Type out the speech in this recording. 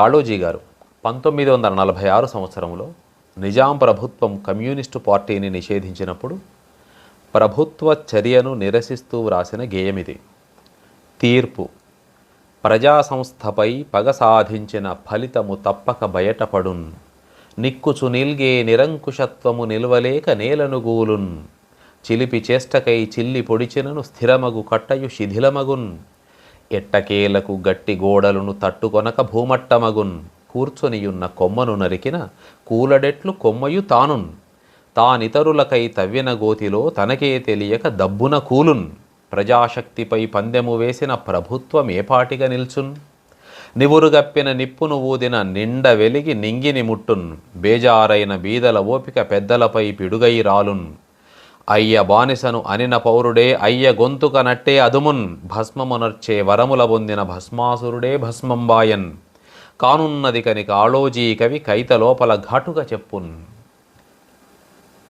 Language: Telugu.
కాళోజీ గారు పంతొమ్మిది వందల నలభై ఆరు సంవత్సరంలో నిజాం ప్రభుత్వం కమ్యూనిస్టు పార్టీని నిషేధించినప్పుడు ప్రభుత్వ చర్యను నిరసిస్తూ వ్రాసిన గేయమిది తీర్పు. ప్రజా సంస్థపై పగ సాధించిన ఫలితము తప్పక బయటపడున్. నిక్కుచు నిల్గే నిరంకుశత్వము నిల్వలేక నేలనుగూలున్ చిలిపి చేష్టకై చిల్లి పొడిచినను స్థిరమగు కట్టయు శిథిలమగున్. ఎట్టకేలకు గట్టి గోడలను తట్టుకొనక భూమట్టమగున్ కూర్చొనియున్న కొమ్మను నరికిన కూలడెట్లు కొమ్మయు తానున్. తానితరులకై తవ్విన గోతిలో తనకే తెలియక దబ్బున కూలున్. ప్రజాశక్తిపై పందెము వేసిన ప్రభుత్వం ఏపాటిగా నిల్చున్? నివురుగప్పిన నిప్పును ఊదిన నిండ వెలిగి నింగిని ముట్టున్. బేజారైన బీదల ఓపిక పెద్దలపై పిడుగై రాలున్. అయ్య బానిసను అనిన పౌరుడే అయ్య గొంతుక నట్టే అదుమున్. భస్మమునర్చే వరముల పొందిన భస్మాసురుడే భస్మంబాయన్. కానున్నది కనిక ఆళోజీ కవి కైత లోపల ఘాటుగా చెప్పున్.